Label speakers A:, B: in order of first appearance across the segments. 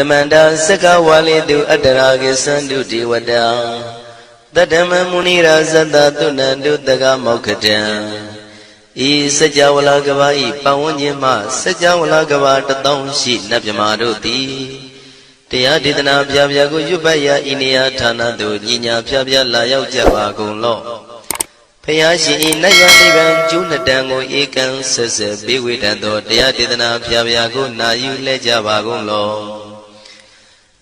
A: တမန္တာစကဝါလိတုအတ္တရာကိသန္တုဒေဝတာတတ္တမမုနိရာဇတသုဏန္တုတကမောက္ခတံဤစကြဝဠာကဘာဤပတ်ဝန်းကျင်မှစကြဝဠာကဘာတသောရှိနတ်မြမာတို့သည်တရားဒေသနာပြပြကိုရွတ်ပတ်ရာဤနေရာဌာနသို့ညီညာပြပြလာရောက်ကြပါကုန်လော့ဖျားရှင်ဤနတ်ရနိဗ္ဗာန်ကျိုးနှစ်တန်ကိုဧကံဆက်ဆက်ပေးဝေတတ်သောတရားဒေသနာပြပြကိုနာယူလဲကြပါကုန်လော့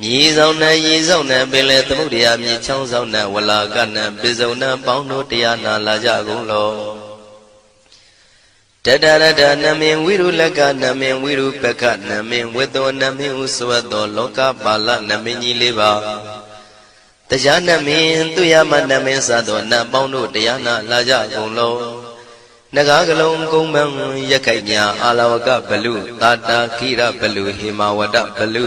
A: မြေဆောင်နဲ့ရေဆောင်နဲ့ပင်လေသမုဒ္ဒရာမြေချောင်းဆောင်နဲ့ဝလာကနဲ့ပိစုံနဲ့ပေါင်းတို့တရားနာလာကြကုန်လောတတရတနမင်ဝိရုလကနမင်ဝိရုပကနမင်ဝေသောနမင်ဥဆွတ်သောလောကပါဠနမင်ကြီးလေးပါတရားနမင်သူရမနမင်စသောနတ်ပေါင်းတို့တရားနာလာကြကုန်လောနဂါကလုံးကုံမံရက်ခိုက်ညာအာလဝကဘလူတာတာခိရဘလူဟေမဝဒဘလူ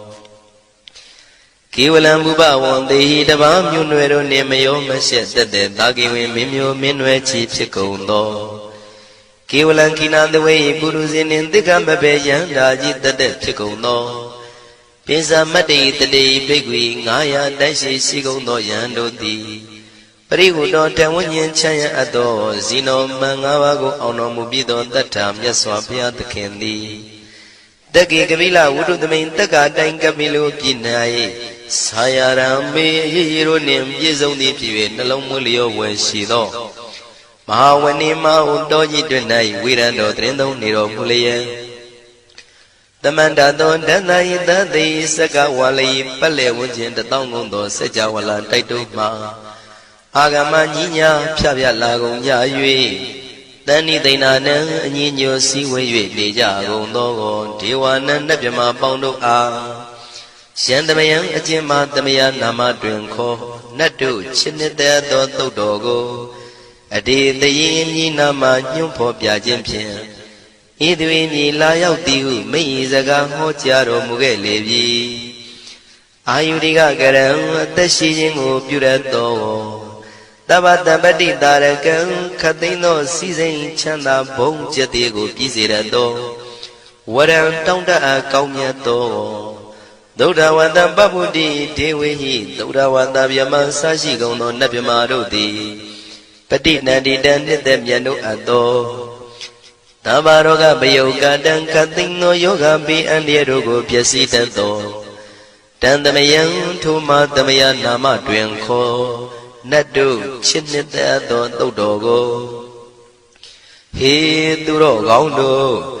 A: ကေဝလံဘုဘဝံတေဟိတပါမြို့နွယ်တို့နှင့်မယောမရှက်တက်တဲ့တာကိဝင်မင်းမျိုးမင်းနွယ်ချီဖြစ်ကုန်သောကေဝလံခိနာတဝေပုရုဇင်းနှင့်တိက္ကမဘေယံဓာကြီးတက်တဲ့ဖြစ်ကုန်သောပိစမတ္တိတတိဘိက္ခွေ900တိုက်ရှိရှိကုန်သောယံတို့သည်ပရိဟုတော်တဝဉ္ဉ္ချမ်းရအပ်သောဇီနောမန်၅ပါးကိုအောင်တော်မူပြီးသောတတ္ထာမြတ်စွာဘုရားသခင်သည်တက္ကေကပိလဝုဒ္ဓသမိန်တက္ကတိုင်ကပိလိုပြည်၌ ဆာယရံမေရေရိုနှင့်ပြည့်စုံသည်ဖြစ်၍နှလုံးမွေးလျောဝယ်ရှိသောမဟာဝဏိမဟုတောကြီးတွင်၌ဝိရံတော်တရင်သုံးနေတော်မူလျက်တမန္တသောဒန္တယတသိစကဝါလိပက်လေဝန်းကျင်တသောငုံသောစัจ java လာတိုက်တုမှာအာဂမညီညာဖြဖြလာကုန်ကြ၍တဏိသိဏနံအညီညွတ်စည်းဝေး၍နေကြကုန်သောဒေဝနံနတ်မြမပေါင်းတို့အား ယံတမယံအကျဉ်မတမယနာမတွင်ခေါ်နတ်တို့ချစ်နှစ်သက်သောသုတ်တော်ကိုအတေတရင်မြည်နာမညွှန်းဖော်ပြခြင်းဖြင့်ဤသူ၏မြည်လာရောက်သည်ဟုမိဤစကားဟောကြားတော်မူခဲ့လေပြီအာယုရိကကရံအသက်ရှိခြင်းကိုပြုရသောတပ္ပတပတိတာရကံခသိန်းသောစီစိန်ချမ်းသာဘုံကျက်သေးကို ပြည့်စေရသောဝရံတောင်းတအပ်ကောင်းမြတ်သော သုဒ္ဓဝန္တပပ္ပုတိဒေဝေဟိသုဒ္ဓဝန္တဗျမဆရှိကုန်သောနတ်ဗျမာတို့သည်ပฏิနန္တိတံနှစ်သက်မြတ်တို့အပ်သောသဗ္ဗရောဂပယုတ်ကတံခသိင်သောယောဂပိအန္တရာတို့ကိုပျက်စီးတတ်သောတန်သမယံထိုမသမယနာမတွင်ခေါ်နတ်တို့ချစ်နှစ်သက်သောသုတ်တော်ကိုဟေသူတော်ကောင်းတို့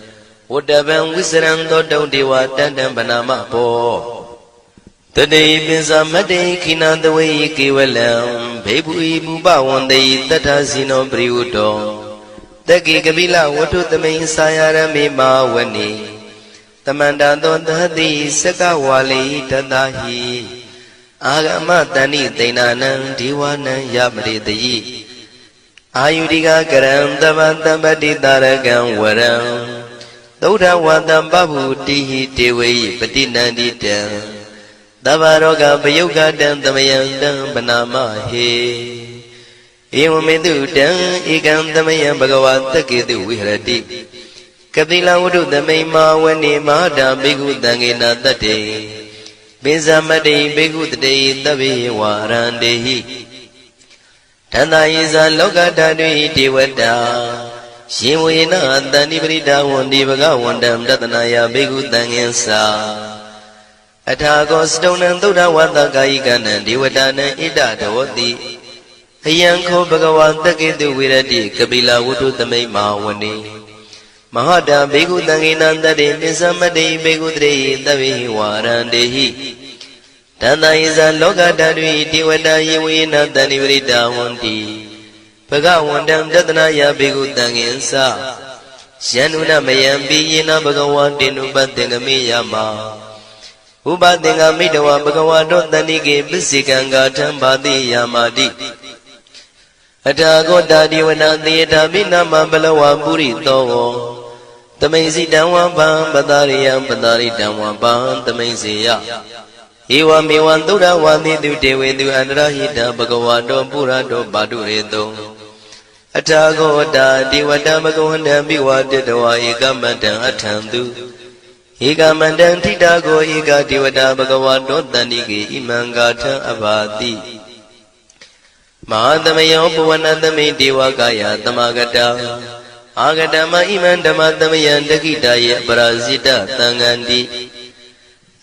A: ဝတ္တဗံဝိစရံသောတုံဒေဝတန္တံဗနာမဘောတတိပိစမတ္တိခိနသဝေကေဝလံဘေဘူဤဘူပဝန္တိတတ္ထဇိနောပရိဝတ္တောတက္ကိကပိလဝတ္ထုသမိန်စာယရမေမာဝနိတမန္တသောသတိစကဝါလိတတဟိအာဂမတဏိသိဏနံဒီဝနံယပရိတိအာယုတိကကရံတပတပတိတာရကံဝရံ သုဒ္ဓဝတံပဗုတိဟိတေဝေယပတိနန္တိတံသဗ္ဗရောဂပယုတ်ကတံသမယံတံပနာမဟေဧဝမေတုတံဧကံသမယံဘဂဝါတက္ကေတုဝိဟရတိကတိလဝတ္ထုသမိန်မာဝနေမဟာတာဘိက္ခုတံဃေနာတတ္တေပိဇမတိဘိက္ခုတတေသဗ္ဗေဝါရန္တေဟိတန္တာယေဇာလောကဓာတုဟိဒေဝတာ ရှင်ဝေနတန္တိပရိဒါဝန္တိဘဂဝန္တံတတနာယဘိက္ခုတံဃင်္စာအထာကောစတုံနံသုဒ္ဓဝတ္တကာယိကနံဒေဝတာနံဣဒတဝတိအယံခောဘဂဝါတက္ကေတုဝိရတိကပိလဝတ္ထုသမိန်မာဝနေမဟာတာဘေကုတံကိနံတတေပစ္စမတေဘေကုတရေသဗ္ဗေဝါရန္တေဟိတန္တယဇလောကဓာတုတေဝတာယေဝေနတဏိဝရိတာဝန္တိ ဘဂဝန္တံတတနာယဘေကုတံကိသယန္နုနမယံပိယေနဘဂဝါတေနုပတ္တေငမေယမဥပသင်္ကမိတဝဘဂဝါတောတဏိကေပစ္စေကံဂါထံဘာတိယာမာတိအထာဂောတာဒီဝနာသေတာမိနာမဘလဝပုရိသောတမိန်စီတံဝပံပတာရိယံပတာရိတံဝပံတမိန်စီယဧဝမေဝံသုဒ္ဓဝါတိတုတေဝေတုအန္တရဟိတဘဂဝါတောပုရတောပါတုရေတု အထာဂောတာဒီဝတဘဂဝန္တံမိဝတတဝဧကမတံအထံတုဧကမန္တံထိတာကိုဧကဒေဝတာဘဂဝါတောတန္တိကေဣမံဂါထံအဘာတိမဟာသမယောပဝနသမိဒေဝကာယသမဂတအာဂတမဣမံဓမ္မသမယံတခိတယေအပရာဇိတသံဃန္တိ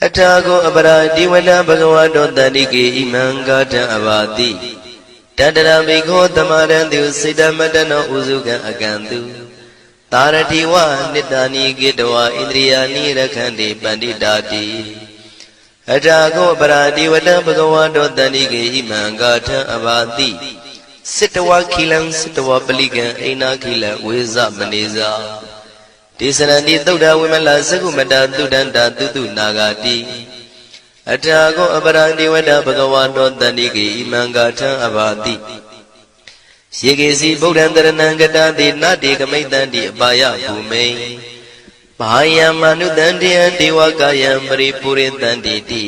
A: အထာကိုအပရာဒီဝနဘဂဝတောတန္တိကေဣမံဂါထံအဘာတိ တတရမိခောသမရံတုစေတမတနောဥစုကံအကံတုသာရတိဝနိတ္တာနိကေတဝဣန္ဒြိယာနိရခန္တိပန္တိတာတိအထာကောပရာတိဝတံဘဂဝါတောတန္တိကေဣမံဂါထံအဘာတိစိတဝခိလံစိတဝပလိကံအိနာခိလဝေဇမနေဇာဒေသရဏိသုဒ္ဓဝိမလသကုမတသုဒန္တာတုတုနာဂာတိ အထာကောအပရာတိဝတဘဂဝါတောတန္တိကေဣမံဂါထံအဘာတိယေကေစီဗုဒ္ဓံတရဏံကတာတိနတေကမိတ္တံတိအပါယဘူမိန်ဘာယံမနုတန္တယံဒေဝကာယံပရိပုရိတန္တိတိ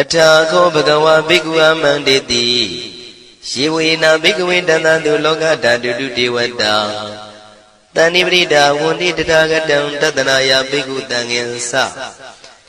A: အထာခောဘဂဝါဘိက္ခုအမန္တေတိယေဝေနဘိက္ခဝေတန္တတုလောကဓာတုတုဒေဝတာတဏိပရိဒါဝန္တိတထာဂတံတတနာယဘိက္ခုတံငင်္စ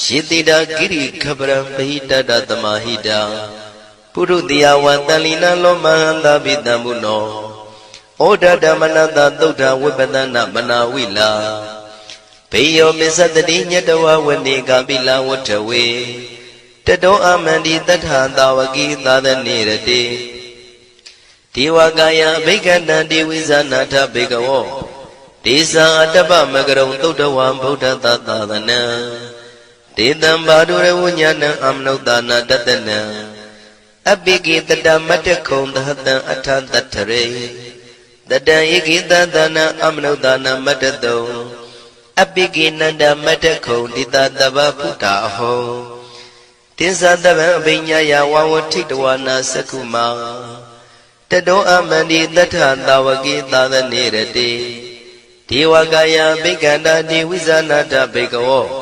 A: ယေတိတာကိရိခပရံပဟိတတသမဟိတံပုရုတိယဝတန်လီနာလောမဟန္တာပိတံဘုနောဩဒဓမ္မနတသုဒ္ဓဝိပဒနာမနာဝိလာဘေယောမစ္စတတိညတဝဝနေကပိလဝတ္ထဝေတတောအမန္တိတထသာဝကိသာသနေရတိဒေဝကာယဘိက္ခန္တံဒေဝိဇာနာထဘေကဝောဒေဇာအတ္တပမကရုံသုဒ္ဓဝံဗုဒ္ဓသာသာသနံ ဒေတံဘာဒုရဝဉာဏံအမနုဿာနာတတနံအပိကိတတမတ္တခုံသဟတံအထတတ္ထရေတတံဧကိတသနာအမနုဿာနာမတ္တတုံအပိကိနန္ဒမတ္တခုံတိတတဗဗုဒ္ဓအဟောတင်္ဇတဗံအပိညာယဝဝထိတဝနာသက္ခုမာတတောအမန္တိတထသာဝကိသာသနေရတိဒေဝကာယဘိက္ခန္တာဒေဝိဇာနာတဘေကဝော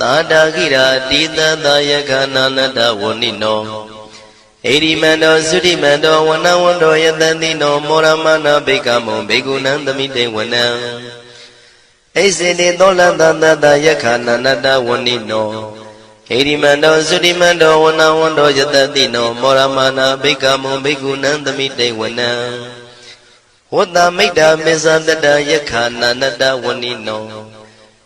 A: သာတာကိရာတိတသယကနာနတဝဏိနောဣရိမန္တောသုတိမန္တောဝနဝန္တောယတတိနောမောရမနာဘေကမောဘေကုဏံသမိတေဝနံဣစေတိသောလတသတယခာနာနတဝဏိနောဣရိမန္တောသုတိမန္တောဝနဝန္တောယတတိနောမောရမနာဘေကမောဘေကုဏံသမိတေဝနံဝတ္တမိတ်တာမေဇတတယခာနာနတဝဏိနော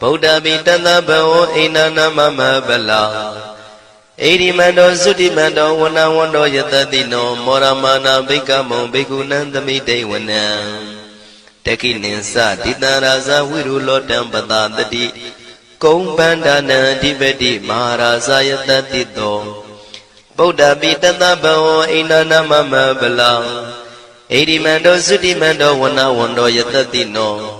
A: ဗုဒ္ဓပိတသဘဝအိန္ဒနာမမဗလာဣရိမန္တောသုတိမန္တောဝနဝန္တောယတတိနော မောရမနာဘိကမောဘိကုဏံသမိတေဝနံတကိနိသတိတံရာဇဝိရုလောတံပတာတတိကုံပန္ဒနံအဓိပတိမဟာရာဇယတတိတောဗုဒ္ဓပိတသဘဝအိန္ဒနာမမဗလာဣရိမန္တောသုတိမန္တောဝနဝန္တောယတတိနော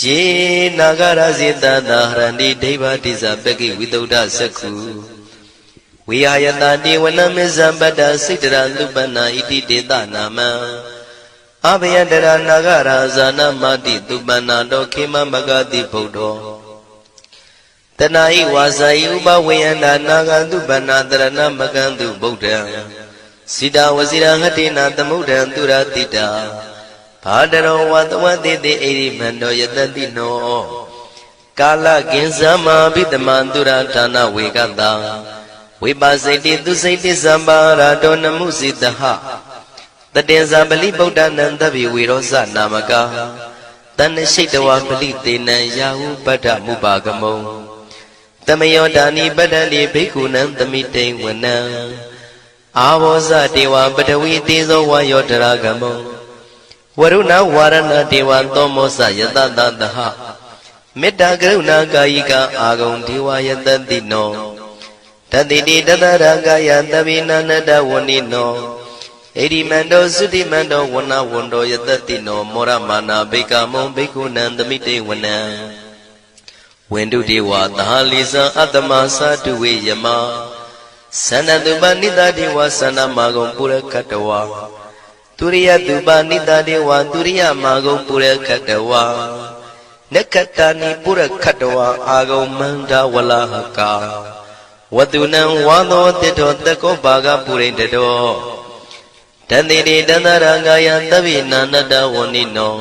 A: ယေနာဂရဇေတသာဟရန္တိဒိဗ္ဗတိဇပကိဝိတုဒ္ဓသက္ခုဝိဟာယတတိဝနမေဇံပတ္တစိတရလူပနာဣတိတေတနာမံအဘယတရနာဂရာဇာနမတိသူပနာတောခေမမဂတိဗုဒ္ဓောတဏှာဤဝါစာဤဥပဝေယန္တာနာဂန္တုပဏတရဏမကန္တုဗုဒ္ဓံစိတဝစီရဟတိနာသမုဒ္ဒံသူရတိတာ ဘာတရောဝတဝတိတိဣရိမန္တောယတတိနောကာလကင်္စမဘိတမန္တုရဌာနဝေကတံဝိပါစိတိသူစိတိသံပါရာတောနမှုစိတဟတတင်္ဇာပလိဗုဒ္ဓနံတဗိဝေရောဇနာမကာတဏ္ဍရှိတဝပလိတေနံယာဟုပတ္ထမုပါကမုံတမယောဒာနိပတ္တတိဘိက္ခုနံသမိတိန်ဝနံအာဘောဇတေဝပတဝီတေဇောဝါယောတရာကမုံ ဝရုဏဝါရဏတေဝသောမောဇယတတတဟမေတ္တာကရုဏာကာယိကအာဂုံဒေဝယတတိနောတတိတိတတရကာယသဗ္ဗိနန္တဝဏိနောဣတိမန္တောသုတိမန္တောဝနဝန္တောယတတိနောမောရမာနာဘိကမုံဘိက္ခုနံသမိတေဝနံဝန္တုတေဝသာလိဇံအတ္တမသာတုဝေယမသန္တတုပနိတတေဝသန္တမာဂုံပုရကတဝါ သူရိယသူပါနိတတေဝသူရိယမာဂုံပုရခတဝါနက္ခတနိပုရခတဝါအာဂုံမန္တဝလဟကာဝတုနံဝါသောတိတောတကောပါကပုရိတတောတန်တိတေတန္တရာကာယသဗ္ဗိနာနတဝဏိနော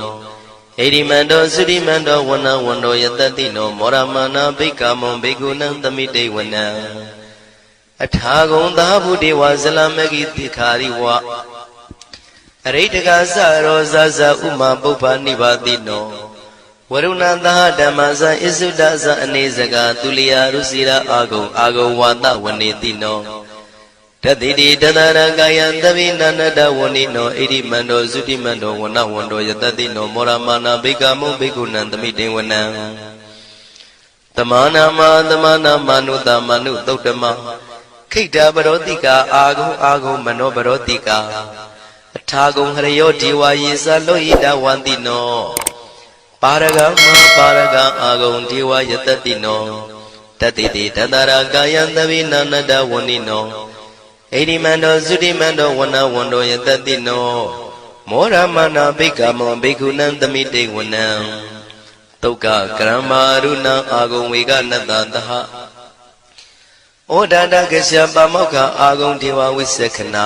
A: ဣတိမန္တောသုတိမန္တောဝဏဝန္တောယတတိနောမောရမနာဘိက္ခမုံဘိက္ခုနံသမိတေဝနံအထာဂုံသာဘုဒေဝဇလမကိတိခာရိဝ အရိတကသရောဇဇဥမာပုပ္ပနိဗ္ဗာတိနောဝရုဏသဟဓမ္မဇဣစုဒဇအနေစကာသူလျာရုစီရာအာဂုံအာဂုံဝါဒဝနေတိနောတတိတိတတရကာယံသဗ္ဗိနန္တဝဏိနောဣတိမန္တောသုတိမန္တောဝနဝန္တောယတတိနောမောရမာနာဘိကမုဘိက္ခုနံသမိတေဝနံတမနာမတမနာမနုတမနုသုတ်တမခိတ္တပရောတိကာအာဂုံအာဂုံမနောပရောတိကာ အထာဂုံဟရယောဒီဝါယေသလောဟိတဝန္တိနောပါရဂမပါရဂအာဂုံဒီဝါယတတိနောတတိတိတတရာကာယံသဗိနာနတဝဏိနောဣတိမန္တောသုတိမန္တောဝနဝန္တောယတတိနောမောရမနာဘိက္ခမောဘိက္ခုနံသမိတေဝနံတုတ်ကကရမရုဏအာဂုံဝေကနတသဟဩဒန္တကစ္စပမောက္ခအာဂုံဒေဝဝိသခနာ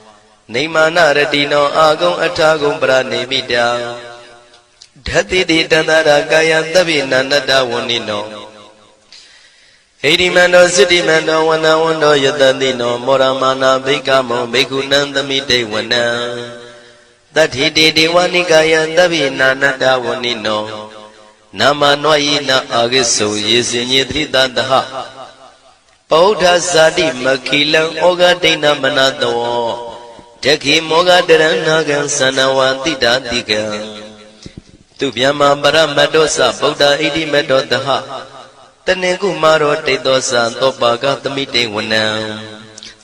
A: နေမာနရတိနောအာဂုံအထာဂုံပရနေမိတာဓတ္တိတိတန္တရာကာယသဗ္ဗိနန္တဝဏိနောဟိရိမန္တောစိတ္တိမန္တောဝနဝန္တောယတတိနောမောရမာနာဘိကမောဘိက္ခုနံသမိတေဝနံတတိတေဒေဝနိကာယသဗ္ဗိနာနတဝဏိနောနာမနွာယိနာအာဂိစုံယေစင်ညေတိတတဟပောဓဇာတိမခိလံဩဃဒိဏမနတော တခိမောဃတရဏကံသနဝတိတာတိကံသူဗျမပရမတ္တောသဗုဒ္ဓဣတိမတ္တောတဟတနေကုမာရောတိတောသသောပါကသမိတေဝနံ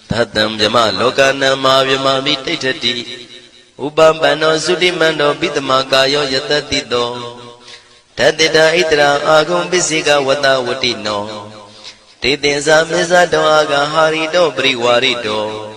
A: သတ္တံဗျမလောကနံမာဗျမမိတိဋ္ဌတိဥပပန္နောသုတိမန္တောပိတမကာယောယတတိတောတတိတာဣတရာအာဂုံပစ္စေကဝတဝတိနောတေတင်္စာမေဇတောအာဂဟာရိတောပရိဝါရိတော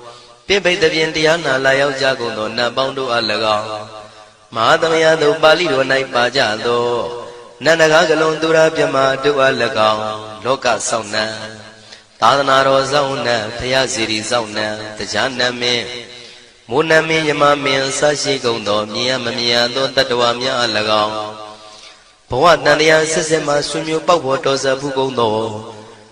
A: ပြိပိတ်တပြင်တရားနာလာရောက်ကြကုန်သောနတ်ပေါင်းတို့အား၎င်းမဟာသမယသို့ပါဠိတော်၌ပါကြသောနန္ဒကားကလုံးသူရာပြမတို့အား၎င်းလောကဆောင်နှံသာသနာတော်ဆောင်နှံဖရာစီရီဆောင်နှံတရားနမင်းမိုးနမင်းယမမင်းဆရှိကုန်သောမြင်ရမမြင်ရသောတတ္တဝါများအား၎င်းဘဝတန်တရားဆက်ဆက်မှဆွေမျိုးပေါက်ဖို့တော်စပ်ဘူးကုန်သော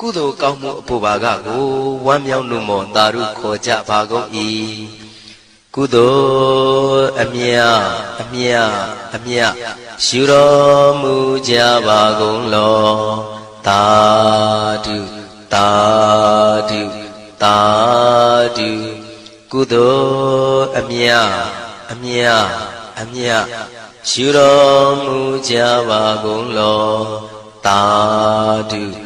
A: ကုသိုလ်ကောင်းမှုအဖို့ပါကကိုဝမ်းမြောက်လို့မောသာဓုခေါ်ကြပါကုန်၏ကုသိုလ်အမြအမြအမြယူတော်မူကြပါကုန်လောသာဓုသာဓုသာဓုကုသိုလ်အမြအမြအမြယူတော်မူကြပါကုန်လောသာဓု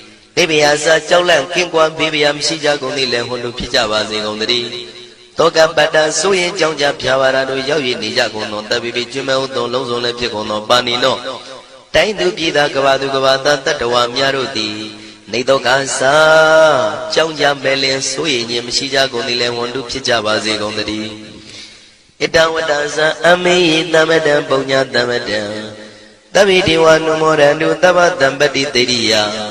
A: နေဗျာစာကြောက်လန့်ကင်းကွာဘေးဗျာမရှိကြကုန်သည်လည်းဟွန်တို့ဖြစ်ကြပါစေကုန်သတည်းတောကပတ္တဆိုရင်ကြောင့်ကြဖြာပါရတို့ရောက်ရနေကြကုန်သောတပိပိကျွမဲဥသုံလုံးစုံလည်းဖြစ်ကုန်သောပါဏိနောတိုင်းသူပြည်သားကဘာသူကဘာသားတတ္တဝါများတို့သည်နေတော့ကစားကြောင့်ကြမဲ့လင်ဆိုရင်ခြင်းမရှိကြကုန်သည်လည်းဝန်တုဖြစ်ကြပါစေကုန်သတည်းဣတဝတ္တဇံအမေယသမတံပုံညာသမတံတဗိဒေဝနုမောရန္တုသဗ္ဗတံပတိတေရိယဣ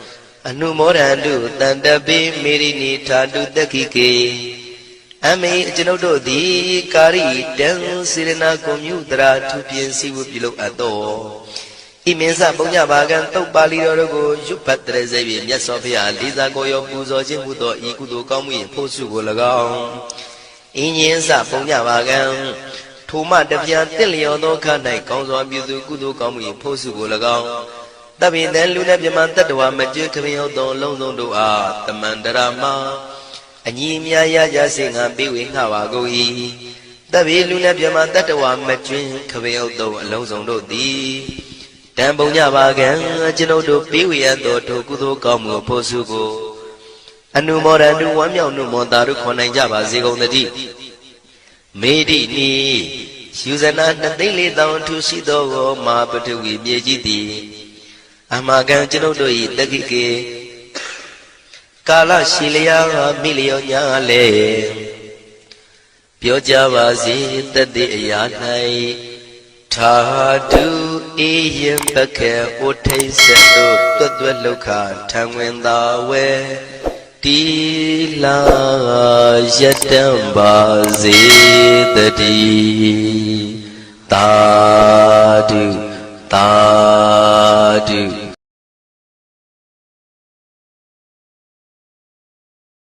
A: အနုမောဒန္တုတန်တပိမေရိနိထာတုတက္ခိကေအမေကျွန်ုပ်တို့သည်ကာရိတံစေရနာကွန်မြူတရာသူပြင်းစီဝပြုလုပ်အပ်တော်ဣမင်းစပုံညဘာကံတုတ်ပါဠိတော်တို့ကိုရွတ်ပတ်တရစေပြီမြတ်စွာဘုရားလေးစားကိုရောပူဇော်ခြင်းဟူသောဤကုသိုလ်ကောင်းမှု၏ဖို့စုကို၎င်းအင်းရင်စပုံညဘာကံထိုမှတပြားတင့်လျော်သောခါ၌ကောင်းစွာပြုသူကုသိုလ်ကောင်းမှု၏ဖို့စုကို၎င်း တပိတံလူနဲ့မြမတတ္တဝမကျွခမင်းဟုတ်သောလုံးစုံတို့အားတမန္တရာမအညီမြာရကြစေငါပေးဝေငှပါကုန်၏တပိလူနဲ့မြမတတ္တဝမကျွင်းခမင်းဟုတ်သောအလုံးစုံတို့သည်တံပုံညပါကံကျွန်ုပ်တို့ပေးဝေရသောထိုကုသိုလ်ကောင်းမှုဖို့စုကိုအနုမောဒတုဝမ်းမြောက်နုမောတာတို့ခွန်နိုင်ကြပါစေကုန်သတည်းမေတိနီယူဇနာနှစ်သိန်းလေးတောင်ထူရှိသောမာပထဝီမြေကြီးသည် အမကံကျွန်ုပ်တို့၏တက္ကိကေကာလရှိလျာမိလျောညာလေပြောကြပါစေတတိအရာ၌ထာတုအေယံပကေဥထိတ်ဆက်တို့တွတ်တွတ်လောက်ခထံဝင်သာဝဲတီလာယတံပါစေတတိတာတုတာတု